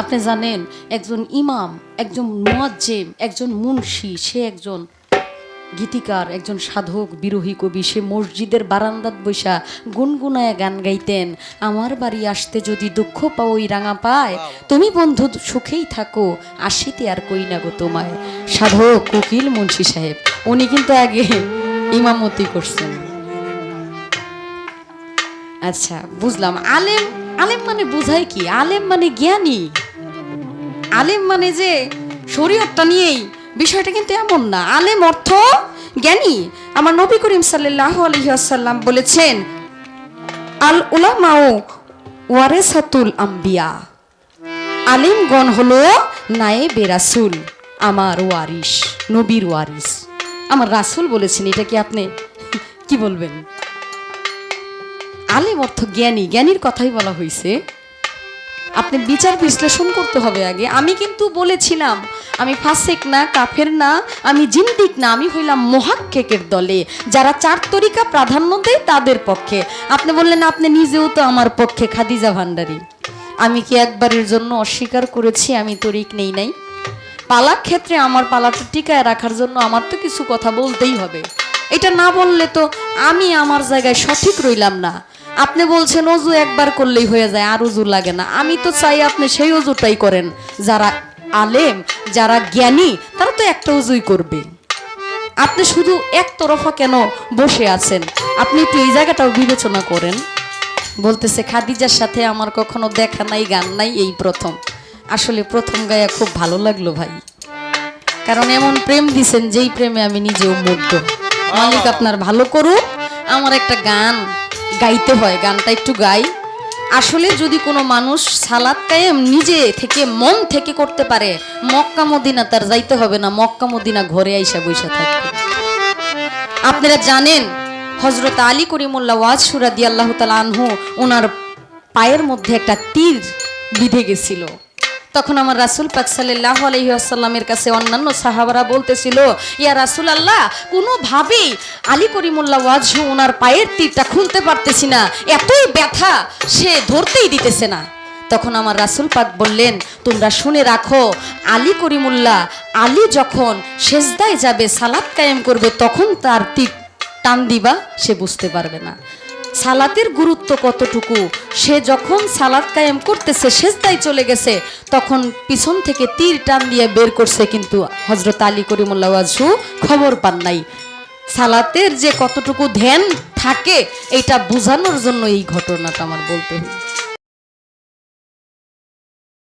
আপনি জানেন, একজন ইমাম, একজন মুয়াজ্জেম, একজন মুন্সি, সে একজন গীতিকার, একজন সাধক, বিরোহী কবি, সে মসজিদের বারান্দাত বৈশা গুনগুনায় গান গাইতেন। আমার বাড়ি আসতে যদি দুঃখ পাও ওই রাঙা পায়, তুমি বন্ধু সুখেই থাকো, আসিতে আর কই না গো তোমায়। সাধক উকিল মুন্সি সাহেব, উনি কিন্তু আগে ইমামতি করছেন। আচ্ছা বুঝলাম। আলেম আলেম মানে বোঝায় কি? আলেম মানে জ্ঞানী। আলেম মানে যে শরীয়তটা নিয়েই, বিষয়টা কিন্তু এমন না। আলেম অর্থ জ্ঞানী। আমার নবী করিম সাল্লাহ আলহিহাসাল্লাম বলেছেন, আল উলামাও ওয়ারেসাতুল আম্বিয়া। আলিমগণ হলো নায়ে বেরাসুল আমার ওয়ারিস নবীর ওয়ারিস আমার রাসুল বলেছেন, এটা কি আপনি কি বলবেন? আলেম অর্থ জ্ঞানী। জ্ঞানীর কথাই বলা হয়েছে আপনি বিচার বিশ্লেষণ করতে হবে আগে। আমি কিন্তু বলেছিলাম, আমি ফাসেক না, কাফের না, আমি জিন্দিক না, আমি হইলাম মহাক্কেকের দলে। যারা চার তরিকা প্রাধান্য দেয় তাদের পক্ষে। আপনি বললেন, আপনি নিজেও তো আমার পক্ষে খাদিজা ভান্ডারি। আমি কি একবারের জন্য অস্বীকার করেছি? আমি তরিক নেই নাই। পালার ক্ষেত্রে আমার পালাটা টিকায় রাখার জন্য আমার তো কিছু কথা বলতেই হবে। এটা না বললে তো আমি আমার জায়গায় সঠিক রইলাম না। আপনি বলছেন অজু একবার করলেই হয়ে যায়, আর অজু লাগে না। আমি তো চাই আপনি সেই অজুটাই করেন। যারা আলেম, যারা জ্ঞানী, তারা তো একটা অজুই করবে। আপনি শুধু একতরফা কেন বসে আছেন? আপনি একটু এই জায়গাটাও বিবেচনা করেন। বলতেছে, খাদিজার সাথে আমার কখনো দেখা নাই, গান নাই, এই প্রথম। আসলে প্রথম গায়ে খুব ভালো লাগল ভাই। কারণ এমন প্রেম দিছেন, যেই প্রেমে আমি নিজেও মুগ্ধ। মালিক আপনার ভালো করুক, আমার একটা গান গাইতে হয়, গানটা একটু গাই। আসলে যদি কোনো মানুষ সালাদ কায়েম নিজে থেকে, মন থেকে করতে পারে, মক্কা মদিনা তার যাইতে হবে না, মক্কা মদিনা ঘরে আইসা বৈশা থাকবে। আপনারা জানেন হজরত আলী করিমুল্লাহ ওয়াজ সুরাদি আল্লাহ তালা আনহু, ওনার পায়ের মধ্যে একটা তীর বিঁধে গেছিল। তখন আমার রাসুল পাক সাল্লাহ আলহিহাসাল্লামের কাছে অন্যান্য সাহাবারা বলতেছিল, ইয়া রাসুল আল্লাহ কোনোভাবেই আলী করিমুল্লাহ ওয়াজ ওনার পায়ের তীরটা খুলতে পারতেছি না। এতই ব্যথা সে ধরতেই দিতেছে না। তখন আমার রাসুল পাক বললেন, তোমরা শুনে রাখো, আলী করিমুল্লাহ, আলী যখন সেজদায় যাবে, সালাত কায়েম করবে, তখন তার তীর টান দিবা, সে বুঝতে পারবে না। সালাতের গুরুত্ব কতটুকু সে যখন সালাত কায়েম করতেছে, সেজদায় চলে গেছে, তখন পিছন থেকে তীর টান দিয়ে বের করছে কিন্তু হজরত আলী করিমুল্লাহ আজু খবর পান নাই সালাতের যে কতটুকু ধ্যান থাকে এটা বোঝানোর জন্য এই ঘটনাটা আমার বলতে।